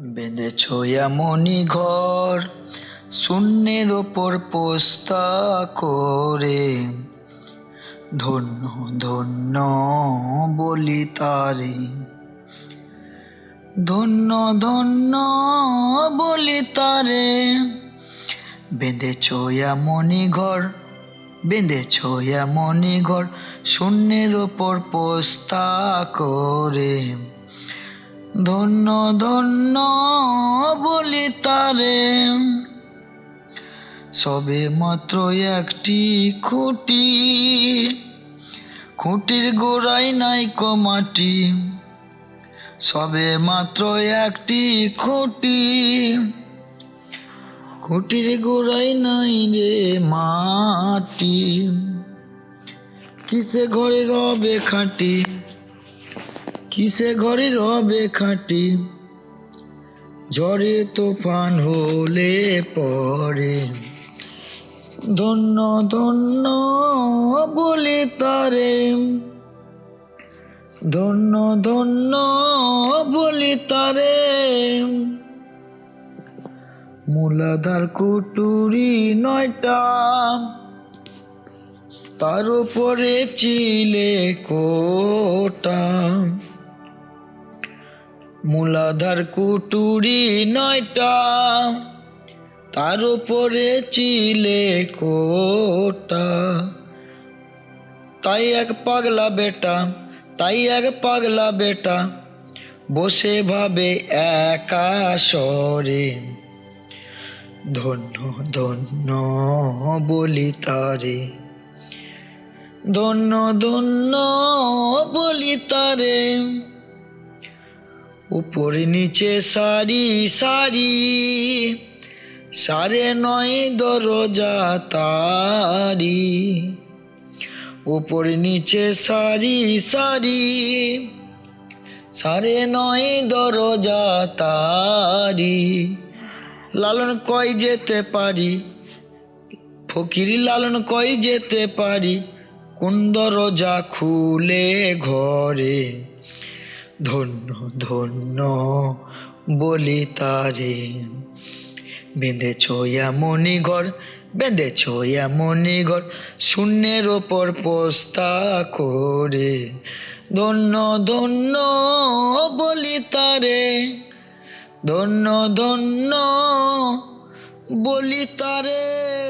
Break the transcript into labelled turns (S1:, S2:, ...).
S1: বেঁধেছ এমনই ঘর শূন্যের ওপর পোস্তা করে। ধন্য ধন্য বলি তারে। ধন্য ধন্য বলি তারে। বেঁধেছ এমনই ঘর, বেঁধেছ এমনই ঘর শূন্যের ওপর পোস্তা করে। ধন্য ধন্য বলি তারে। সবে মাত্র একটি খুঁটি, খুঁটির গোড়ায় নাই মাটি। সবে মাত্র একটি খুঁটি, খুঁটির গোড়ায় নাই রে মাটি। কিসে ঘরে রবে খাঁটি? কিসে ঘরে রবে খাঁটি? ঝড়ে তুফান হলে পরে। ধন্য ধন্য বলি তারে। ধন্য ধন্য বলি তারে। মূলাধার কুটুরি নয়টা। তার উপরে চিলে কোটা। মূলাধার কুটুরি নয়টা, তার উপরে চিলে কোটা। তাই এক পাগলা বেটা, তাই এক পাগলা বেটা, বসে ভাবে একা স্বরে। ধন্য ধন্য বলি তারে, ধন্য ধন্য বলি তারে। উপরে নিচে সারি সারি, সারে নয় দরজা তারি। উপরে নিচে সারি সারি, সারে নয় দরজা তারি। লালন কই যেতে পারি? ফকিরি লালন কই যেতে পারি? কোন দরজা খুলে ঘরে? ধন্য ধন্য বলি তারে। বেঁধেছ এমনই ঘর, বেঁধেছ এমনই ঘর, শূন্যের ওপর পোস্তা করে। ধন্য ধন্য বলি তারে, ধন্য ধন্য বলি তারে।